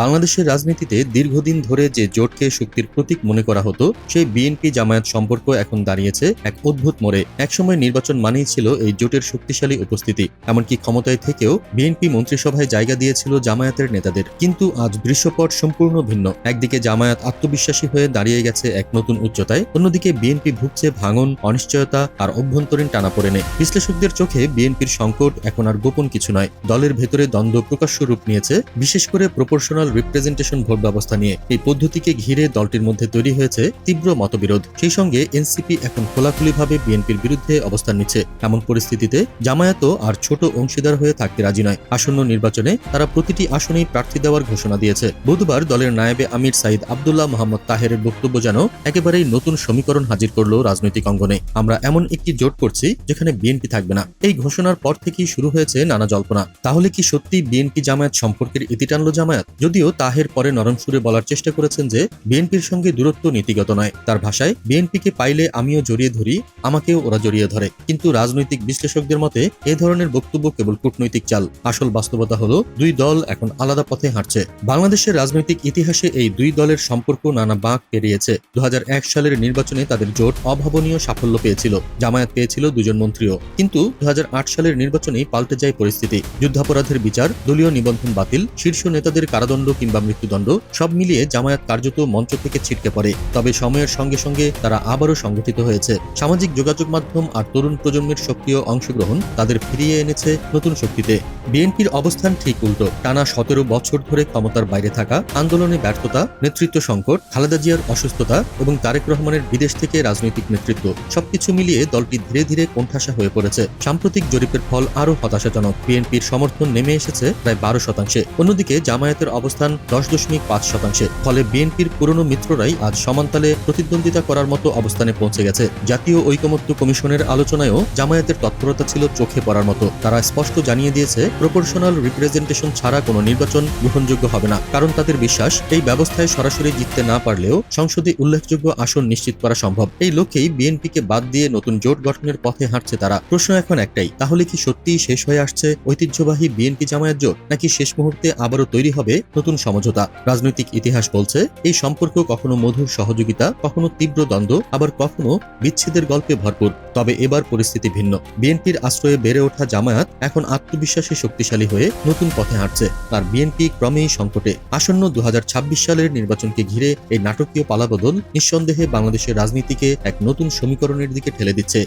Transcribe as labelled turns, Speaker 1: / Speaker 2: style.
Speaker 1: বাংলাদেশের রাজনীতিতে দীর্ঘদিন ধরে যে জোটকে শক্তির প্রতীক মনে করা হতো, সেই বিএনপি জামায়াত সম্পর্ক এখন দাঁড়িয়েছে এক অদ্ভুত মোড়ে। একসময় নির্বাচন মানেই ছিল এই জোটের শক্তিশালী উপস্থিতি। এমনকি ক্ষমতায় থেকেও বিএনপি মন্ত্রিসভায় জায়গা দিয়েছিল জামায়াতের নেতাদের। কিন্তু আজ দৃশ্যপট সম্পূর্ণ ভিন্ন। একদিকে জামায়াত আত্মবিশ্বাসী হয়ে দাঁড়িয়ে গেছে এক নতুন উচ্চতায়, অন্যদিকে বিএনপি ভুগছে ভাঙন, অনিশ্চয়তা আর অভ্যন্তরীণ টানাপোড়েনে। বিশ্লেষকদের চোখে বিএনপির সংকট এখন আর গোপন কিছু নয়। দলের ভেতরে দ্বন্দ্ব প্রকাশ্য রূপ নিয়েছে, বিশেষ করে প্রপোর্শনাল রিপ্রেজেন্টেশন ভোট ব্যবস্থা নিয়ে এই পদ্ধতিকে ঘিরে দলটির মধ্যে তৈরি হয়েছে তীব্র মতবিরোধ। সেই সঙ্গে এনসিপি এখন খোলাখুলিভাবে বিএনপির বিরুদ্ধে অবস্থান নিচ্ছে। এমন পরিস্থিতিতে জামায়াতও আর ছোট অংশীদার হয়ে থাকতে রাজি নয়। আসন্ন নির্বাচনে তারা প্রতিটি আসনেই প্রার্থী দেওয়ার ঘোষণা দিয়েছে। বুধবার দলের নায়েবে আমির সাইদ আবদুল্লাহ মোহাম্মদ তাহেরের বক্তব্য যেন একেবারেই নতুন সমীকরণ হাজির করল রাজনৈতিক অঙ্গনে। আমরা এমন একটি জোট করছি যেখানে বিএনপি থাকবে না। এই ঘোষণার পর থেকেই শুরু হয়েছে নানা জল্পনা। তাহলে কি সত্যি বিএনপি জামায়াত সম্পর্কের ইতি টানল জামায়াত? যদিও তাহের পরে নরম সুরে বলার চেষ্টা করেছেন যে বিএনপির সঙ্গে দূরত্ব নীতিগত নয়। তার ভাষায়, বিএনপিকে পাইলে আমিও জড়িয়ে ধরি, আমাকেও ওরা জড়িয়ে ধরে। কিন্তু রাজনৈতিক বিশ্লেষকদের মতে, এ ধরনের বক্তব্য কেবল কূটনৈতিক চাল। আসল বাস্তবতা হলো, দুই দল এখন আলাদা পথে হাঁটছে। বাংলাদেশের রাজনৈতিক ইতিহাসে এই দুই দলের সম্পর্ক নানা বাঁক পেরিয়েছে। দু হাজার এক সালের নির্বাচনে তাদের জোট অভাবনীয় সাফল্য পেয়েছিল। জামায়াত পেয়েছিল দুজন মন্ত্রীও। কিন্তু দু হাজার আট সালের নির্বাচনেই পাল্টে যায় পরিস্থিতি। যুদ্ধাপরাধের বিচার, দলীয় নিবন্ধন বাতিল, শীর্ষ নেতাদের কারাদণ্ড কিংবা মৃত্যুদণ্ড সব মিলিয়ে জামায়াত কার্যত মঞ্চ থেকে ছিটকে পড়ে। তবে সময়ের সঙ্গে সঙ্গে তারা আবারও সংগঠিত হয়েছে। সামাজিক যোগাযোগ মাধ্যম আর তরুণ প্রজন্মের সক্রিয় অংশগ্রহণ তাদের ফিরিয়ে এনেছে নতুন শক্তিতে। বিএনপির অবস্থান ঠিক উল্টো। টানা সতেরো বছর ধরে ক্ষমতার বাইরে থাকা, আন্দোলনে ব্যর্থতা, নেতৃত্ব সংকট, খালেদা জিয়ার অসুস্থতা এবং তারেক রহমানের বিদেশ থেকে রাজনৈতিক নেতৃত্ব সবকিছু মিলিয়ে দলটি ধীরে ধীরে কোণঠাসা হয়ে পড়েছে। সাম্প্রতিক জরিপের ফল আরও হতাশাজনক। বিএনপির সমর্থন নেমে এসেছে প্রায় বারো শতাংশে। অন্যদিকে জামায়াতের অবস্থান দশ দশমিক পাঁচ শতাংশে। ফলে বিএনপির পুরনো মিত্ররাই আজ সমান্তালে প্রতিদ্বন্দ্বিতা করার মতো অবস্থানে পৌঁছে গেছে। জাতীয় ঐকমত্য কমিশনের আলোচনায়ও জামায়াতের তৎপরতা ছিল চোখে পড়ার মতো। তারা স্পষ্ট জানিয়ে দিয়েছে, প্রপোর্শনাল রিপ্রেজেন্টেশন ছাড়া কোনো নির্বাচন গ্রহণযোগ্য হবে না। কারণ তাদের বিশ্বাস, এই ব্যবস্থায় সরাসরি জিততে না পারলেও সংসদে উল্লেখযোগ্য আসন নিশ্চিত করা সম্ভব। এই লক্ষ্যেই বিএনপিকে বাদ দিয়ে নতুন জোট গঠনের পথে হাঁটছে তারা। প্রশ্ন এখন একটাই, তাহলে কি সত্যিই শেষ হয়ে আসছে ঐতিহ্যবাহী বিএনপি জামায়াত জোট? নাকি শেষ মুহূর্তে আবারও তৈরি হবে নতুন সমঝোতা। রাজনৈতিক ইতিহাস বলছে, এই সম্পর্ক কখনো মধুর সহযোগিতা, কখনো তীব্র দ্বন্দ্ব, আবার কখনো বিচ্ছেদের গল্পে ভরপুর। তবে এবার পরিস্থিতি ভিন্ন। বিএনপির আশ্রয়ে বেড়ে ওঠা জামায়াত এখন আত্মবিশ্বাসে শক্তিশালী হয়ে নতুন পথে হাঁটছে। আর বিএনপি ক্রমেই সংকটে। আসন্ন দু হাজার ছাব্বিশ সালের নির্বাচনকে ঘিরে এই নাটকীয় পালাবদল নিঃসন্দেহে বাংলাদেশের রাজনীতিকে এক নতুন সমীকরণের দিকে ঠেলে দিচ্ছে।